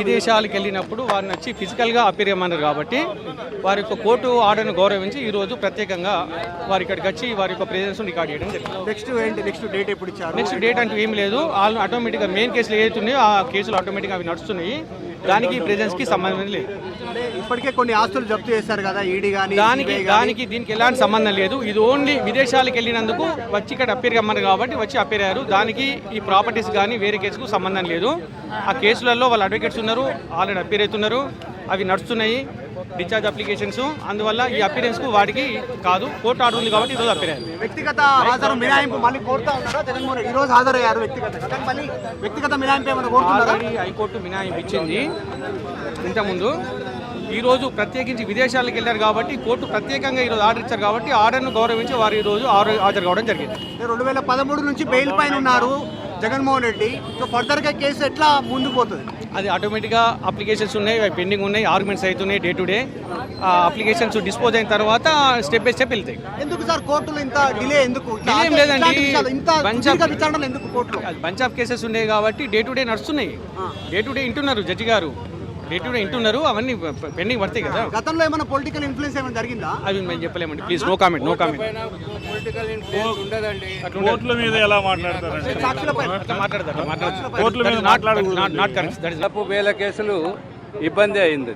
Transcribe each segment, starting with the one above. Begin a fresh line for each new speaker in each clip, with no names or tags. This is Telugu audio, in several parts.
విదేశాలకు వెళ్ళినప్పుడు వారిని వచ్చి ఫిజికల్గా అపీర్ చేయమన్నారు కాబట్టి వారి యొక్క కోర్టు ఆర్డర్ను గౌరవించి ఈ రోజు ప్రత్యేకంగా వారి ఇక్కడికి వచ్చి వారి యొక్క ప్రెజెన్స్ రికార్డ్ చేయడం జరిగింది.
నెక్స్ట్ ఏంటి? నెక్స్ట్ డేట్ ఎప్పుడు ఇచ్చారు?
నెక్స్ట్ డేట్ అంటూ ఏం లేదు. వాళ్ళు ఆటోమేటిక్గా మెయిన్ కేసులు ఏదైతున్నాయో ఆ కేసులు ఆటోమేటిక్గా అవి నడుస్తున్నాయి. దానికి ప్రెజెన్స్కి సంబంధం లేదు.
ఇప్పటికే కొన్ని ఆస్తులు జప్తు చేశారు కదా ఈడీ కానీ
దానికి దానికి దీనికి ఎలాంటి సంబంధం లేదు. ఇది ఓన్లీ విదేశాలకు వెళ్ళినందుకు వచ్చి ఇక్కడ అప్పేర్ కమ్మన్నారు కాబట్టి వచ్చి అప్పేర్ అయ్యారు. దానికి ఈ ప్రాపర్టీస్ కానీ వేరే కేసుకు సంబంధం లేదు. ఆ కేసులలో వాళ్ళ అడ్వకేట్స్ ఉన్నారు ఆల్రెడీ అప్పేర్ అవుతున్నారు. అవి నడుస్తున్నాయి. Discharge applications. అందువల్ల ఈ అపీరెన్స్కు వాడికి కాదు కోర్టు ఆర్డర్ ఉంది కాబట్టి ఈరోజు అయ్యారు.
వ్యక్తిగత హాజరు మినహాయింపు మళ్ళీ కోరుతా ఉన్నారా? జగన్మోహన్ రెడ్డి ఈ రోజు హాజరయ్యారు వ్యక్తిగత మళ్ళీ వ్యక్తిగత మినహాయింపు ఏమైనా కోరుతున్నారా?
హైకోర్టు మినహాయింపు ఇచ్చింది. ఇంతకుముందు ఈ రోజు ప్రత్యేకించి విదేశాలకు వెళ్ళారు కాబట్టి కోర్టు ప్రత్యేకంగా ఈరోజు ఆర్డర్ ఇచ్చారు కాబట్టి ఆర్డర్ను గౌరవించి వారు ఈ రోజు ఆరు- హాజరు కావడం జరిగింది.
రెండు వేల పదమూడు నుంచి బెయిల్ పైన ఉన్నారు జగన్మోహన్ రెడ్డి. సో ఫర్దర్గా కేసు ఎట్లా ముందుకు పోతుంది?
అది ఆటోమేటిక్గా అప్లికేషన్స్ ఉన్నాయి పెండింగ్ ఉన్నాయి ఆర్గ్యుమెంట్స్ అవుతున్నాయి డే టు డే ఆ అప్లికేషన్స్ డిస్పోజ్ అయిన తర్వాత స్టెప్ బై స్టెప్ వెళ్తాయి.
ఎందుకు సార్ కోర్టులో ఇంత డిలే ఎందుకు?
ఏం లేదండి. బంచ్ ఆఫ్-
ఎందుకు కోర్టులో?
బంచ్ ఆఫ్ కేసెస్ ఉన్నాయి కాబట్టి డే టు డే నడుస్తున్నాయి. డే టు డే వింటున్నారు జడ్జి గారు. డే టు డే వింటున్నారు అవన్నీ పెండింగ్ పడతాయి కదా.
గతంలో ఏమైనా పొలిటికల్ ఇన్ఫ్లుయెన్స్ ఏమైనా జరిగిందా?
అవి మేము చెప్పలేమండి. Please no comment no comment
కోర్టుల మీద ఎలా మాట్లాడతారండి?
సాక్షులపై
అట్లా
మీద మాట్లాడకూడదు.
నాట్ కరెక్ట్ దట్ ఇస్
దాదాపు వేల కేసులు ఇబ్బంది అయింది.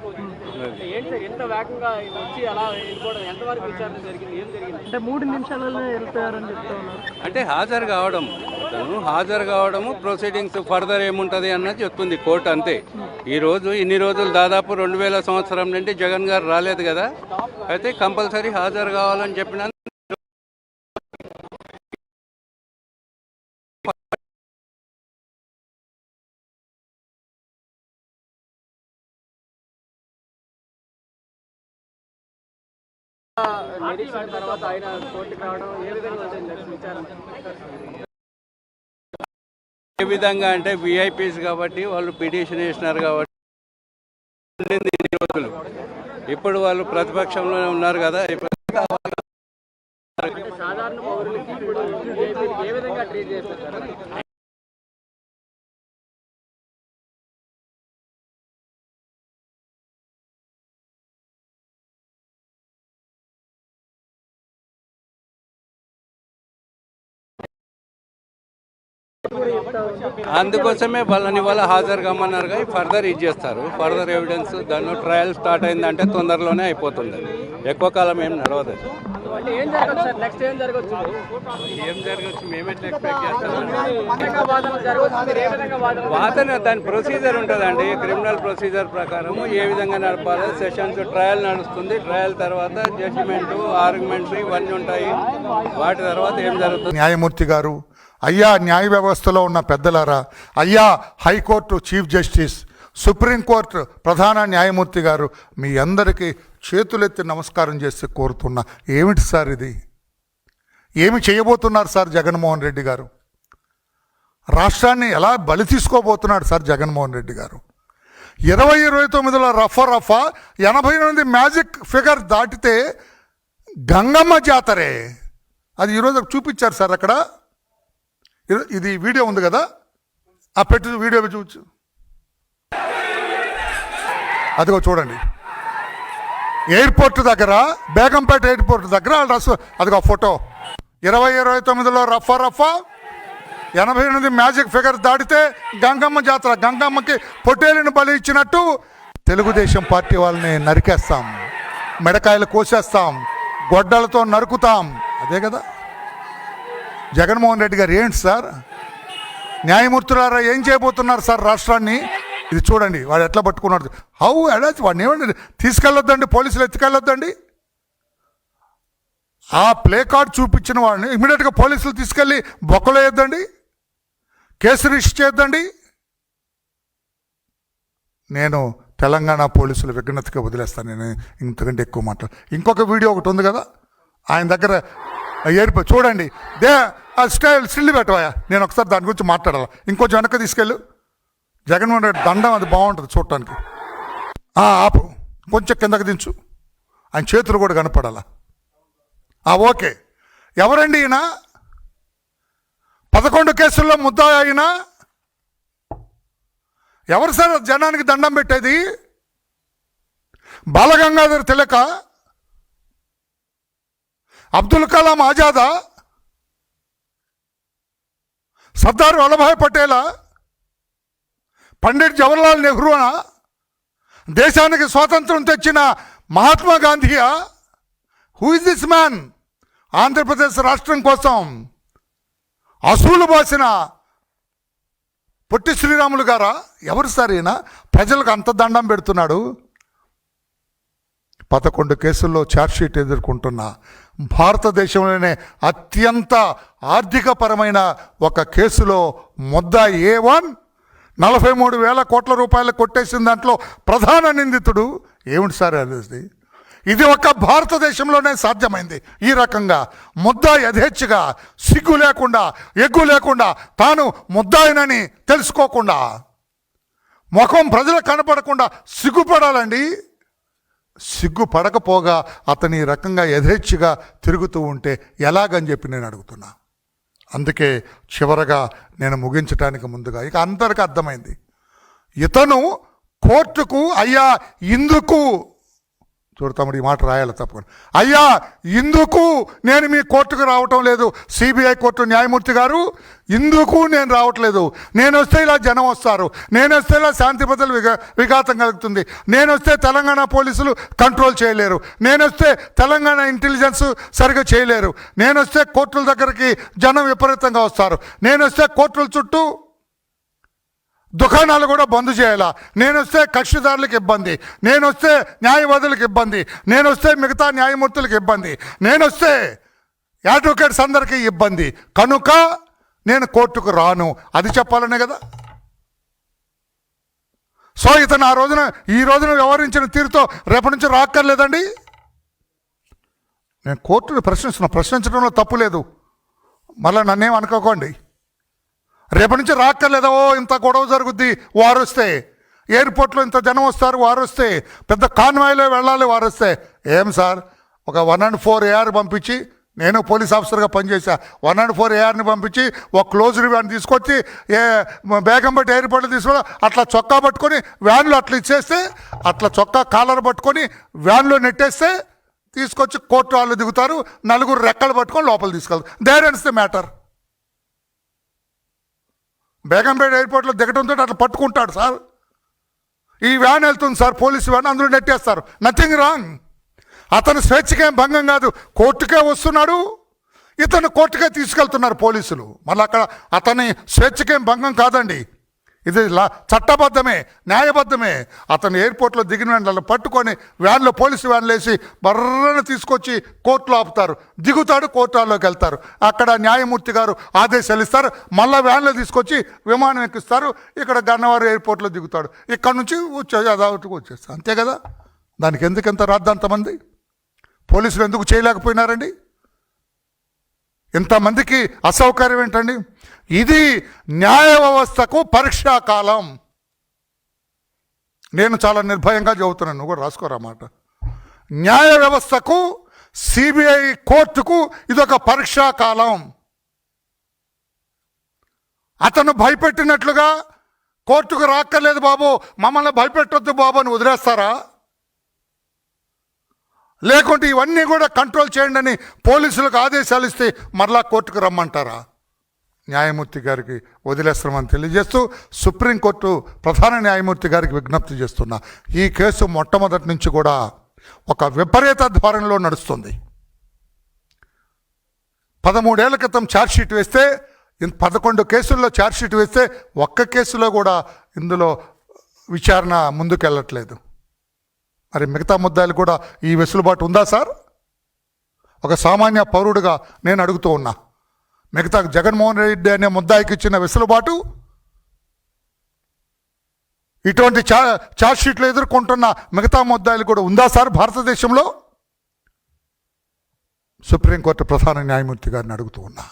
ఎంత వేగంగా వచ్చి అలా వెళ్ళిపోవడం ఎంతవరకు విచారణ జరిగింది? ఏం జరిగింది?
అంటే మూడు నిమిషాలలో వెళ్తారని చెప్తా ఉన్నారు.
అంటే హాజరు కావడం తను హాజరు కావడము ప్రొసీడింగ్స్ ఫర్దర్ ఏముంటుంది అన్నది చెప్తుంది కోర్టు అంతే. ఈ రోజు ఇన్ని రోజులు దాదాపు రెండు వేల సంవత్సరం నుండి జగన్ గారు రాలేదు కదా. అయితే కంపల్సరీ హాజరు కావాలని చెప్పిన
తర్వాత ఆయన కోర్టుకు రావడం ఏ విధంగా వచ్చింది విచారణ.
ఏ విధంగా అంటే విఐపీస్ కాబట్టి వాళ్ళు పిటిషన్ వేసినారు కాబట్టి రోజులు. ఇప్పుడు వాళ్ళు ప్రతిపక్షంలోనే ఉన్నారు కదా
సాధారణ పౌరులకి ఇప్పుడు ఏ విధంగా ట్రీట్ చేస్తారు?
అందుకోసమే వాళ్ళని వాళ్ళ హాజరు కమ్మన్నారు కానీ ఫర్దర్ ఇది చేస్తారు. ఫర్దర్ ఎవిడెన్స్ దానిలో ట్రయల్ స్టార్ట్ అయిందంటే తొందరలోనే అయిపోతుంది. ఎక్కువ కాలం ఏం నడవదు.
ఏం జరగచ్చు?
మేమెట్లా ఎక్స్పెక్ట్ చేస్తాం.
విధంగా వాదన జరగచ్చు మీరు ఏ విధంగా వాదన
వాదన దాని ప్రొసీజర్ ఉంటుందండి. క్రిమినల్ ప్రొసీజర్ ప్రకారం ఏ విధంగా నడపాలి సెషన్స్ ట్రయల్ నడుస్తుంది. ట్రయల్ తర్వాత జడ్జిమెంట్ ఆర్గ్యుమెంట్స్ ఇవన్నీ ఉంటాయి. వాటి తర్వాత ఏం జరుగుతుంది?
న్యాయమూర్తి గారు అయ్యా న్యాయ వ్యవస్థలో ఉన్న పెద్దలారా అయ్యా హైకోర్టు చీఫ్ జస్టిస్ సుప్రీంకోర్టు ప్రధాన న్యాయమూర్తి గారు మీ అందరికీ చేతులెత్తి నమస్కారం చేసి కోరుతున్నా. ఏమిటి సార్ ఇది? ఏమి చేయబోతున్నారు సార్ జగన్మోహన్ రెడ్డి గారు? రాష్ట్రాన్ని ఎలా బలి తీసుకోబోతున్నాడు సార్ జగన్మోహన్ రెడ్డి గారు? ఇరవై ఇరవై తొమ్మిదిలో రఫా రఫా ఎనభై ఎనిమిది మ్యాజిక్ ఫిగర్ దాటితే గంగమ్మ జాతరే. అది ఈరోజు చూపించారు సార్ అక్కడ. ఇది- ఇది వీడియో ఉంది కదా? ఆ పెట్టు వీడియో చూచు. అదిగో చూడండి. ఎయిర్పోర్ట్ దగ్గర బేగంపేట ఎయిర్పోర్ట్ దగ్గర రస్ అదిగో ఫోటో. ఇరవై ఇరవై తొమ్మిదిలో రఫా రఫా ఎనభై ఎనిమిది మ్యాజిక్ ఫిగర్ దాటితే గంగమ్మ జాతర గంగమ్మకి పొట్టేలిని బలి ఇచ్చినట్టు తెలుగుదేశం పార్టీ వాళ్ళని నరికేస్తాం. మెడకాయలు కోసేస్తాం. గొడ్డలతో నరుకుతాం. అదే కదా? జగన్మోహన్ రెడ్డి గారు ఏంటి సార్? న్యాయమూర్తులారా ఏం చేయబోతున్నారు సార్ రాష్ట్రాన్ని? ఇది చూడండి వాడు ఎట్లా పట్టుకున్నాడు. హౌ అడాచి వాడిని ఏమండి? తీసుకెళ్ళొద్దండి పోలీసులు ఎత్తుకెళ్ళొద్దండి. ఆ ప్లే కార్డ్ చూపించిన వాడిని ఇమీడియట్గా పోలీసులు తీసుకెళ్ళి బొక్కలో వేద్దండి కేసు రిజిస్టర్ చేద్దండి నేను తెలంగాణ పోలీసులు విఘ్నతగా వదిలేస్తాను నేను ఇంతకంటే ఎక్కువ మాట్లాడు. ఇంకొక వీడియో ఒకటి ఉంది కదా ఆయన దగ్గర ఏడిపో. చూడండి. దే ఆ స్టైల్ స్టిల్ పెట్టవా నేను ఒకసారి దాని గురించి మాట్లాడాలి. ఇంకొంచెం వెనక్కి తీసుకెళ్ళు. జగన్మోహన్ రెడ్డి దండం అది బాగుంటుంది చూడటానికి. ఆపు. కొంచెం కిందకి దించు. ఆయన చేతులు కూడా కనపడాలా. ఆ, ఓకే. ఎవరండి ఈయన? పదకొండు కేసుల్లో ముద్దాయి అయినా? ఎవరు సార్ జనానికి దండం పెట్టేది? బాలగంగాధర్ తిలక? అబ్దుల్ కలాం ఆజాదా? సర్దార్ వల్లభాయ్ పటేలా? పండిట్ జవహర్లాల్ నెహ్రూనా? దేశానికి స్వాతంత్రం తెచ్చిన Mahatma గాంధీయా? Who is this man Andhra Pradesh రాష్ట్రం కోసం అసూలు బాసిన పొట్టి శ్రీరాములు గారా? ఎవరు సార్ ఈయన? ప్రజలకు అంత దండం పెడుతున్నాడు? పదకొండు కేసుల్లో ఛార్జ్షీట్ ఎదుర్కొంటున్న భారతదేశంలోనే అత్యంత ఆర్థికపరమైన ఒక కేసులో ముద్ద ఏ వన్ నలభై మూడు వేల కోట్ల రూపాయలు కొట్టేసిన దాంట్లో ప్రధాన నిందితుడు ఏమిటి సార్ అది? ఇది ఒక భారతదేశంలోనే సాధ్యమైంది. ఈ రకంగా ముద్ద యథేచ్ఛగా సిగ్గు లేకుండా ఎగ్గు లేకుండా తాను ముద్దాయినని తెలుసుకోకుండా ముఖం ప్రజలకు కనపడకుండా సిగ్గుపడాలండి. సిగ్గుపడకపోగా అతని రకంగా యథేచ్ఛగా తిరుగుతూ ఉంటే ఎలాగని చెప్పి నేను అడుగుతున్నా. అందుకే చివరగా నేను ముగించడానికి ముందుగా ఇక అందరికీ అర్థమైంది. ఇతను కోర్టుకు అయ్యా ఇందుకు చూడు తమ్ముడు ఈ మాట రాయాలి తప్పకుండా. అయ్యా ఇందుకు నేను మీ కోర్టుకు రావటం లేదు. సిబిఐ కోర్టు న్యాయమూర్తి గారు ఇందుకు నేను రావట్లేదు. నేను వస్తే ఇలా జనం వస్తారు. నేను వస్తే ఇలా శాంతి భద్రతలు విఘా విఘాతం కలుగుతుంది. నేను వస్తే తెలంగాణ పోలీసులు కంట్రోల్ చేయలేరు. నేను వస్తే తెలంగాణ ఇంటెలిజెన్స్ సరిగా చేయలేరు. నేను వస్తే కోర్టుల దగ్గరికి జనం విపరీతంగా వస్తారు. నేను వస్తే కోర్టుల చుట్టూ దుకాణాలు కూడా బంద్ చేయాలా? నేను వస్తే కక్షిదారులకు ఇబ్బంది. నేను వస్తే న్యాయవాదులకు ఇబ్బంది. నేను వస్తే మిగతా న్యాయమూర్తులకు ఇబ్బంది. నేను వస్తే అడ్వకేట్స్ అందరికీ ఇబ్బంది. కనుక నేను కోర్టుకు రాను. అది చెప్పాలనే కదా. సో ఇతను ఆ రోజున ఈ రోజున వ్యవహరించిన తీరుతో రేపటి నుంచి రాక్కర్లేదండి. నేను కోర్టును ప్రశ్నిస్తున్నా. ప్రశ్నించడంలో తప్పు లేదు. మళ్ళీ నన్నేం అనుకోకండి. రేపటి నుంచి రాక్కర్లేదో ఓ ఇంత గొడవ జరుగుద్ది వారు వస్తే. ఎయిర్పోర్ట్లో ఇంత జనం వస్తారు వారు వస్తే. పెద్ద కాన్వాయ్లో వెళ్ళాలి వారు వస్తే. ఏం సార్? ఒక వన్ అండ్ ఫోర్ ఏఆర్ పంపించి నేను పోలీస్ ఆఫీసర్గా పనిచేశా. వన్ అండ్ ఫోర్ ఏఆర్ని పంపించి ఒక క్లోజ్ వ్యాన్ తీసుకొచ్చి ఏ బేగంపేట ఎయిర్పోర్ట్లో తీసుకొని అట్లా చొక్కా పట్టుకొని వ్యాన్లో అట్లా ఇచ్చేస్తే అట్లా చొక్కా కాలర్ పట్టుకొని వ్యాన్లో నెట్టేస్తే తీసుకొచ్చి కోర్టు వాళ్ళు దిగుతారు నలుగురు రెక్కలు పట్టుకొని లోపల తీసుకెళ్తారు. There ends the matter Begumpet ఎయిర్పోర్ట్లో దిగడంతో అట్లా పట్టుకుంటాడు సార్. ఈ వ్యాన్ వెళ్తుంది సార్ పోలీసు వ్యాన్ అందరూ నెట్టేస్తారు. నథింగ్ రాంగ్ అతను స్వేచ్ఛకేం భంగం కాదు. కోర్టుకే వస్తున్నాడు. ఇతను కోర్టుకే తీసుకెళ్తున్నారు పోలీసులు. మళ్ళీ అక్కడ అతని స్వేచ్ఛకేం భంగం కాదండి. ఇది లా చట్టబద్ధమే న్యాయబద్ధమే. అతను ఎయిర్పోర్ట్లో దిగిన వెంటనే పట్టుకొని వ్యాన్లో పోలీసు వ్యాన్లు వేసి బర్రను తీసుకొచ్చి కోర్టులో ఆపుతారు. దిగుతాడు కోర్టులోకి వెళ్తారు. అక్కడ న్యాయమూర్తి గారు ఆదేశాలు ఇస్తారు. మళ్ళీ వ్యాన్లో తీసుకొచ్చి విమానం ఎక్కిస్తారు. ఇక్కడ గన్నవరం ఎయిర్పోర్ట్లో దిగుతాడు. ఇక్కడ నుంచి వచ్చే అదావతికి వచ్చేస్తారు అంతే కదా? దానికి ఎందుకు ఎంత రాద్దంతమంది? పోలీసులు ఎందుకు చేయలేకపోయినారండి? ఇంతమందికి అసౌకర్యం ఏంటండి? ఇది న్యాయ వ్యవస్థకు పరీక్షాకాలం నేను చాలా నిర్భయంగా చెబుతున్నాను నువ్వు కూడా రాసుకోరా మాట. న్యాయ వ్యవస్థకు సిబిఐ కోర్టుకు ఇదొక పరీక్షాకాలం అతను భయపెట్టినట్లుగా కోర్టుకు రాక్కర్లేదు బాబు మమ్మల్ని భయపెట్టొద్దు బాబు అని వదిలేస్తారా? లేకుంటే ఇవన్నీ కూడా కంట్రోల్ చేయండి అని పోలీసులకు ఆదేశాలు ఇస్తే మరలా కోర్టుకు రమ్మంటారా? న్యాయమూర్తి గారికి వదిలేస్తామని తెలియజేస్తూ సుప్రీంకోర్టు ప్రధాన న్యాయమూర్తి గారికి విజ్ఞప్తి చేస్తున్నా. ఈ కేసు మొట్టమొదటి నుంచి కూడా ఒక విపరీత ధోరణిలో నడుస్తుంది. పదమూడేళ్ళ క్రితం ఛార్జ్షీట్ వేస్తే పదకొండు కేసుల్లో ఛార్జ్షీట్ వేస్తే ఒక్క కేసులో కూడా ఇందులో విచారణ ముందుకెళ్ళట్లేదు. మరి మిగతా ముద్దాయిలు కూడా ఈ వెసులుబాటు ఉందా సార్? ఒక సామాన్య పౌరుడిగా నేను అడుగుతూ ఉన్నా. మిగతా జగన్మోహన్ రెడ్డి అనే ముద్దాయికి ఇచ్చిన వెసులుబాటు ఇటువంటి చా ఛార్జ్షీట్లు ఎదుర్కొంటున్న మిగతా ముద్దాయిలు కూడా ఉందా సార్ భారతదేశంలో? సుప్రీంకోర్టు ప్రధాన న్యాయమూర్తి గారిని అడుగుతూ ఉన్నా.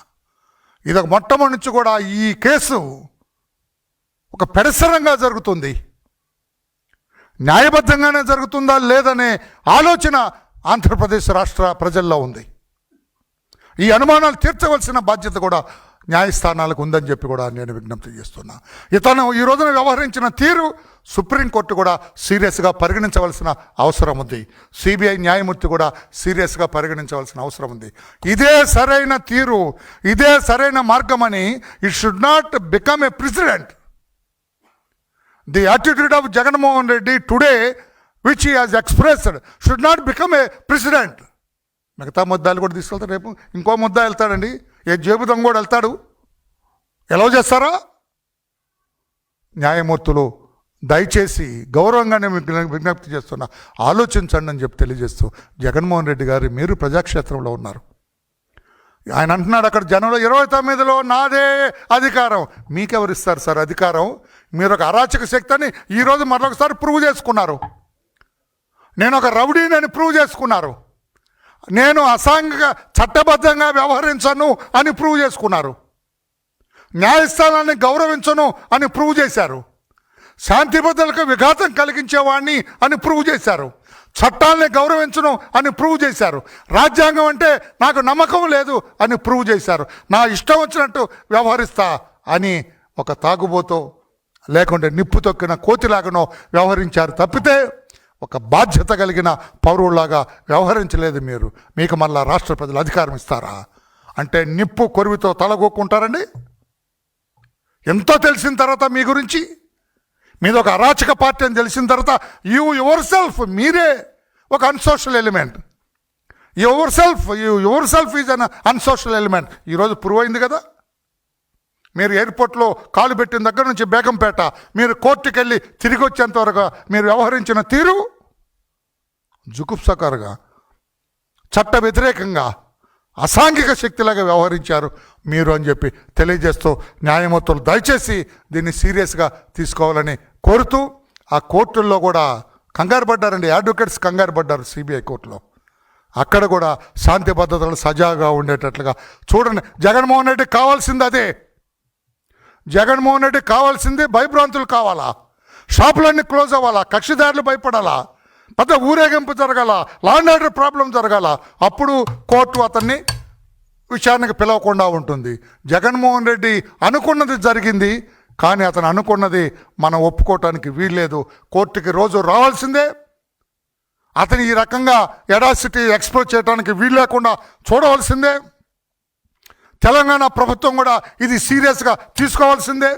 ఇది ఒక మొట్టమొదటి నుంచి కూడా ఈ కేసు ఒక పెడసరంగా జరుగుతుంది. న్యాయబద్ధంగానే జరుగుతుందా లేదనే ఆలోచన ఆంధ్రప్రదేశ్ రాష్ట్ర ప్రజల్లో ఉంది. ఈ అనుమానాలు తీర్చవలసిన బాధ్యత కూడా న్యాయస్థానాలకు ఉందని చెప్పి కూడా నేను విజ్ఞప్తి చేస్తున్నా. ఇతను ఈ రోజున వ్యవహరించిన తీరు సుప్రీంకోర్టు కూడా సీరియస్గా పరిగణించవలసిన అవసరం ఉంది. సిబిఐ న్యాయమూర్తి కూడా సీరియస్గా పరిగణించవలసిన అవసరం ఉంది. ఇదే సరైన తీరు ఇదే సరైన మార్గమని it should not become a president the attitude of Jaganmohan Reddy today which he has expressed should not become a president మిగతా ముద్దాలు కూడా తీసుకెళ్తారు రేపు. ఇంకో ముద్ద వెళ్తాడండి. ఏ జేబు దొంగ కూడా వెళ్తాడు. ఎలా చేస్తారా? న్యాయమూర్తులు దయచేసి గౌరవంగా నేను విజ్ఞప్తి చేస్తున్నా. ఆలోచించండి అని చెప్పి తెలియజేస్తూ జగన్మోహన్ రెడ్డి గారు మీరు ప్రజాక్షేత్రంలో ఉన్నారు. ఆయన అంటున్నాడు అక్కడ జనంలో ఇరవై తొమ్మిదిలో నాదే అధికారం. మీకెవరు ఇస్తారు సార్ అధికారం? మీరు ఒక అరాచక శక్తి అని ఈరోజు మరొకసారి ప్రూవ్ చేసుకున్నారు. నేను ఒక రౌడీని ప్రూవ్ చేసుకున్నారు. నేను అసాంఘిక చట్టబద్ధంగా వ్యవహరించను అని ప్రూవ్ చేసుకున్నారు. న్యాయస్థానాన్ని గౌరవించను అని ప్రూవ్ చేశారు. శాంతి భద్రతలకు విఘాతం కలిగించేవాడిని అని ప్రూవ్ చేశారు. చట్టాలని గౌరవించను అని ప్రూవ్ చేశారు. రాజ్యాంగం అంటే నాకు నమ్మకం లేదు అని ప్రూవ్ చేశారు. నా ఇష్టం వచ్చినట్టు వ్యవహరిస్తా అని ఒక తాగుబోతో లేకుంటే నిప్పు తొక్కిన కోతిలాగానో వ్యవహరించారు తప్పితే ఒక బాధ్యత కలిగిన పౌరులాగా వ్యవహరించలేదు మీరు. మీకు మళ్ళా రాష్ట్ర ప్రజలు అధికారం ఇస్తారా? అంటే నిప్పు కొరివితో తలగొక్కుంటారండి? ఎంతో తెలిసిన తర్వాత మీ గురించి? మీద ఒక అరాచక పార్టీ అని తెలిసిన తర్వాత యూ యువర్ సెల్ఫ్ మీరే ఒక unsocial element. Yourself you yourself is an unsocial element. ఈరోజు ప్రూవ్ అయింది కదా? మీరు ఎయిర్పోర్ట్లో కాలు పెట్టిన దగ్గర నుంచి బేగంపేట మీరు కోర్టుకి వెళ్ళి తిరిగి వచ్చేంత వరకు మీరు వ్యవహరించిన తీరు జుగుప్సకరుగా చట్ట వ్యతిరేకంగా అసాంఘిక శక్తిలాగా వ్యవహరించారు మీరు అని చెప్పి తెలియజేస్తూ న్యాయమూర్తులు దయచేసి దీన్ని సీరియస్గా తీసుకోవాలని కోరుతూ ఆ కోర్టుల్లో కూడా కంగారు పడ్డారండి అడ్వకేట్స్ కంగారు పడ్డారు సిబిఐ కోర్టులో. అక్కడ కూడా శాంతి భద్రతలు సజాగా ఉండేటట్లుగా. చూడండి జగన్మోహన్ రెడ్డి కావాల్సింది అదే. జగన్మోహన్ రెడ్డి కావాల్సింది భయభ్రాంతులు కావాలా? షాపులన్నీ క్లోజ్ అవ్వాలా? కక్షిదారులు భయపడాలా? పెద్ద ఊరేగింపు జరగాల? లాండ్ ఆర్డర్ ప్రాబ్లం జరగాల? అప్పుడు కోర్టు అతన్ని విచారణకు పిలవకుండా ఉంటుంది. జగన్మోహన్ రెడ్డి అనుకున్నది జరిగింది కానీ అతను అనుకున్నది మనం ఒప్పుకోవటానికి వీల్లేదు. కోర్టుకి రోజు రావాల్సిందే. అతను ఈ రకంగా ఎడాసిటీ ఎక్స్ప్లోర్ చేయడానికి వీలు లేకుండా చూడవలసిందే. తెలంగాణ ప్రభుత్వం కూడా ఇది సీరియస్గా తీసుకోవాల్సిందే.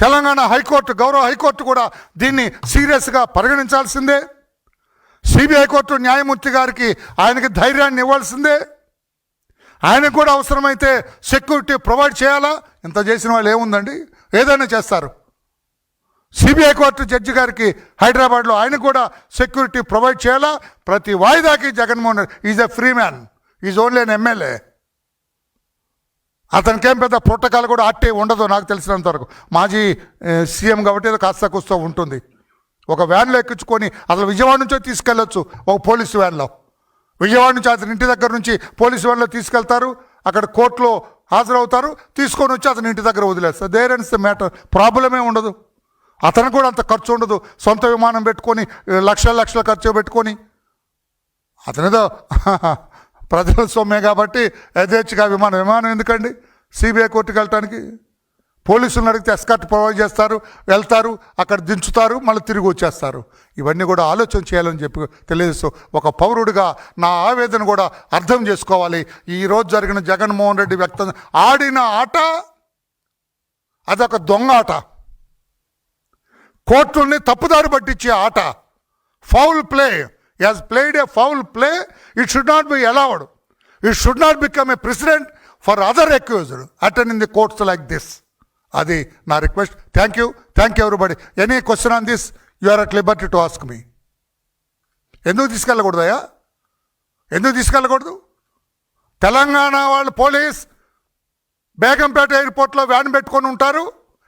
తెలంగాణ హైకోర్టు గౌరవ హైకోర్టు కూడా దీన్ని సీరియస్గా పరిగణించాల్సిందే. సిబిఐ కోర్టు న్యాయమూర్తి గారికి ఆయనకి ధైర్యాన్ని ఇవ్వాల్సిందే. ఆయనకు కూడా అవసరమైతే సెక్యూరిటీ ప్రొవైడ్ చేయాలా? ఇంత చేసిన వాళ్ళు ఏముందండి? ఏదైనా చేస్తారు. సిబిఐ కోర్టు జడ్జి గారికి హైదరాబాద్లో ఆయన కూడా సెక్యూరిటీ ప్రొవైడ్ చేయాలా? ప్రతి వాయిదాకి Jaganmohan is a free man. Is only an MLA. అతనికి పెద్ద ప్రోటోకాల్ కూడా అట్టే ఉండదు నాకు తెలిసినంత వరకు. మాజీ సీఎం కాబట్టి ఏదో కాస్త కూస్తూ ఉంటుంది. ఒక వ్యాన్లో ఎక్కించుకొని అసలు విజయవాడ నుంచో తీసుకెళ్ళొచ్చు ఒక పోలీసు వ్యాన్లో. విజయవాడ నుంచి అతని ఇంటి దగ్గర నుంచి పోలీసు వ్యాన్లో తీసుకెళ్తారు అక్కడ కోర్టులో హాజరవుతారు తీసుకొని వచ్చి అతని ఇంటి దగ్గర వదిలేస్తారు. దేర్ అండ్స్ ద మ్యాటర్ ప్రాబ్లమే ఉండదు. అతనికి కూడా అంత ఖర్చు ఉండదు. సొంత విమానం పెట్టుకొని లక్షల లక్షల ఖర్చు పెట్టుకొని. అతనిదో ప్రజల సొమ్మే కాబట్టి యథేచ్ఛగా విమానం విమానం ఎందుకండి? సిబిఐ కోర్టుకు వెళ్ళటానికి? పోలీసులను అడిగితే ఎస్కర్ట్ ప్రొవైడ్ చేస్తారు వెళ్తారు అక్కడ దించుతారు మళ్ళీ తిరిగి వచ్చేస్తారు. ఇవన్నీ కూడా ఆలోచన చేయాలని చెప్పి తెలియజేస్తూ ఒక పౌరుడిగా నా ఆవేదన కూడా అర్థం చేసుకోవాలి. ఈరోజు జరిగిన జగన్మోహన్ రెడ్డి వ్యక్తం ఆడిన ఆట అదొక దొంగ ఆట. కోర్టుల్ని తప్పుదారి పట్టించే ఆట. Foul play. As played a foul play it should not be allowed it should not become a president for other accused attend in the courts like this అది నా request thank you thank you everybody any question on this you are at liberty to ask me ఎందుకు తీసుకెళ్ళకూడదయా ఎందుకు తీసుకెళ్ళకూడదు? తెలంగాణ వాళ్ళు పోలీస్ బేగంపేట ఎయిర్పోర్ట్లో వ్యాన్ పెట్టుకొని ఉంటారు.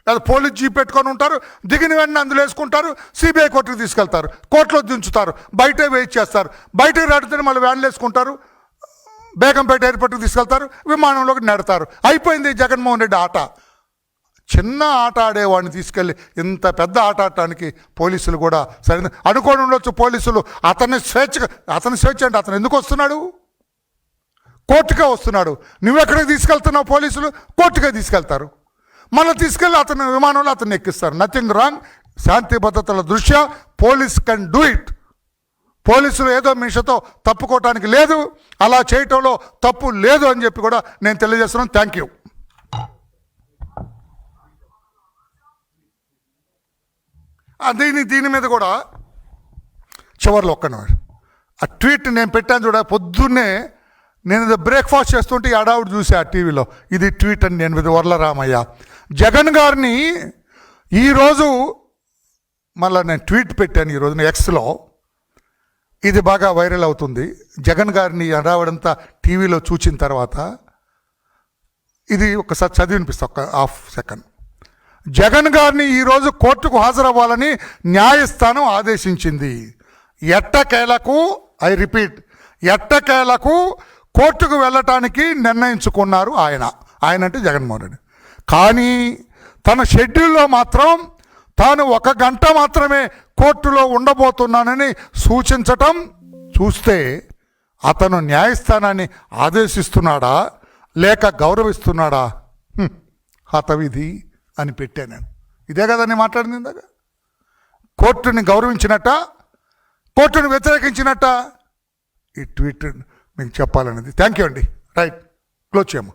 లేదా పోలీస్ జీప్ పెట్టుకొని ఉంటారు దిగిన వెంటనే అందులో వేసుకుంటారు సిబిఐ కోర్టుకు తీసుకెళ్తారు కోర్టులో దించుతారు బయటే వెయిట్ చేస్తారు. బయటకు రాడితే మళ్ళీ వ్యాన్లు వేసుకుంటారు బేగంపేట ఎయిర్పోర్ట్కి తీసుకెళ్తారు విమానంలోకి నెడతారు. అయిపోయింది జగన్మోహన్ రెడ్డి ఆట. చిన్న ఆట ఆడేవాడిని తీసుకెళ్ళి ఇంత పెద్ద ఆట ఆడటానికి పోలీసులు కూడా సరైన అనుకోని ఉండొచ్చు పోలీసులు. అతన్ని స్వేచ్ఛ అతని స్వేచ్ఛ అంటే అతను ఎందుకు వస్తున్నాడు? కోర్టుకే వస్తున్నాడు. నువ్వెక్కడికి తీసుకెళ్తున్నావు పోలీసులు? కోర్టుకే తీసుకెళ్తారు. మళ్ళీ తీసుకెళ్ళి అతను విమానంలో అతన్ని ఎక్కిస్తారు. నథింగ్ రాంగ్ శాంతి భద్రతల దృష్ట్యా పోలీస్ కెన్ డూ ఇట్ పోలీసులు ఏదో మిషతో తప్పుకోవటానికి లేదు అలా చేయటంలో తప్పు లేదు అని చెప్పి కూడా నేను తెలియజేస్తున్నాను. థ్యాంక్ యూ దీని దీని మీద కూడా చివరిలో ఒక్క ఆ ట్వీట్ నేను పెట్టాను చూడ పొద్దున్నే నేను బ్రేక్ఫాస్ట్ చేస్తుంటే ఈ అడావుడు చూసా ఆ టీవీలో. ఇది ట్వీట్ అని నేను ఇది జగన్ గారిని ఈరోజు మళ్ళీ నేను ట్వీట్ పెట్టాను ఈరోజు ఎక్స్లో ఇది బాగా వైరల్ అవుతుంది. జగన్ గారిని అడావడంతా టీవీలో చూచిన తర్వాత ఇది ఒకసారి చదివి వినిపిస్తా ఒక హాఫ్ సెకండ్. జగన్ గారిని ఈరోజు కోర్టుకు హాజరవ్వాలని న్యాయస్థానం ఆదేశించింది. ఎట్టకేలకు ఐ రిపీట్ ఎట్టకేలకు కోర్టుకు వెళ్ళటానికి నిర్ణయించుకున్నారు ఆయన. ఆయన అంటే జగన్మోహన్ రెడ్డి. కానీ తన షెడ్యూల్లో మాత్రం తాను ఒక గంట మాత్రమే కోర్టులో ఉండబోతున్నానని సూచించటం చూస్తే అతను న్యాయస్థానాన్ని ఆదేశిస్తున్నాడా? లేక గౌరవిస్తున్నాడా? హతవిధి అని పెట్టాను నేను. ఇదే కదా నేను మాట్లాడింది ఇందాక. కోర్టుని గౌరవించినట్ట? కోర్టును వ్యతిరేకించినట్ట? ఈ ట్వీట్ మీకు చెప్పాలనేది. థ్యాంక్ యూ అండి. రైట్ క్లోజ్ చేయమ్మా.